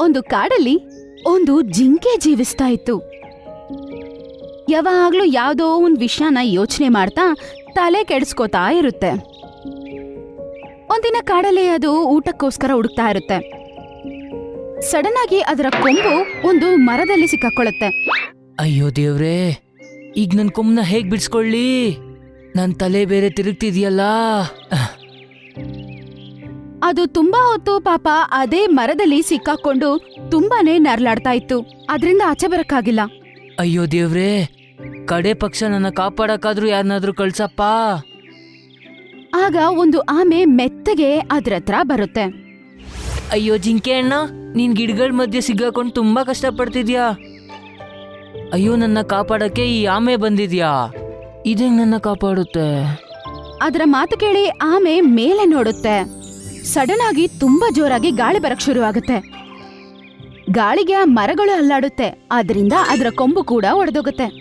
ಒಂದು ಕಾಡಲ್ಲಿ ಒಂದು ಜಿಂಕೆ ಜೀವಿಸ್ತಾ ಇತ್ತು. ಯಾವಾಗ್ಲೂ ಯಾವ್ದೋ ಒಂದ್ ವಿಷಯನ ಯೋಚನೆ ಮಾಡ್ತಾ ತಲೆ ಕೆಡಿಸ್ಕೋತಾ ಇರುತ್ತೆ. ಒಂದಿನ ಕಾಡಲ್ಲಿ ಅದು ಊಟಕ್ಕೋಸ್ಕರ ಹುಡುಕ್ತಾ ಇರುತ್ತೆ. ಸಡನ್ ಆಗಿ ಅದರ ಕೊಂಬು ಒಂದು ಮರದಲ್ಲಿ ಸಿಕ್ಕಾಕೊಳ್ಳುತ್ತೆ. ಅಯ್ಯೋ ದೇವ್ರೇ, ಈಗ ನನ್ನ ಕೊಂಬನ ಹೇಗ್ ಬಿಡ್ಸ್ಕೊಳ್ಳಿ? ನನ್ನ ತಲೆ ಬೇರೆ ತಿರುಗ್ತಿದ್ಯಲ್ಲ. ಅದು ತುಂಬಾ ಹೊತ್ತು ಪಾಪ ಅದೇ ಮರದಲ್ಲಿ ಸಿಕ್ಕಾಕೊಂಡು ತುಂಬಾನೇ ನರ್ಲಾಡ್ತಾ ಇತ್ತು. ಅದರಿಂದ ಆಚೆ ಬರಕ್ಕಾಗಿಲ್ಲ. ಅಯ್ಯೋ ದೇವ್ರೇ ಕಡೆ ಪಕ್ಷ ನನ್ನ ಕಾಪಾಡಕ್ಕಾದ್ರೂ ಯಾರನ್ನಾದ್ರೂ ಕಳ್ಸಪ್ಪ? ಆಗ ಒಂದು ಆಮೆ ಮೆತ್ತಗೆ ಅದ್ರ ಹತ್ರ ಬರುತ್ತೆ. ಅಯ್ಯೋ ಜಿಂಕೆ ಅಣ್ಣ ನೀನ್ ಗಿಡಗಳ ಮಧ್ಯೆ ಸಿಗಾಕೊಂಡು ತುಂಬಾ ಕಷ್ಟಪಡ್ತಿದ್ಯಾ? ಅಯ್ಯೋ ನನ್ನ ಕಾಪಾಡಕ್ಕೆ ಈ ಆಮೆ ಬಂದಿದ್ಯಾ? ಇದೇ ನನ್ನ ಕಾಪಾಡುತ್ತೆ? ಅದರ ಮಾತು ಕೇಳಿ ಆಮೆ ಮೇಲೆ ನೋಡುತ್ತೆ. ಸಡನ್ ಆಗಿ ತುಂಬಾ ಜೋರಾಗಿ ಗಾಳಿ ಬರಕ್ ಶುರುವಾಗುತ್ತೆ. ಗಾಳಿಗೆ ಆ ಮರಗಳು ಅಲ್ಲಾಡುತ್ತೆ. ಅದರಿಂದ ಅದರ ಕೊಂಬು ಕೂಡ ಒಡೆದೋಗುತ್ತೆ.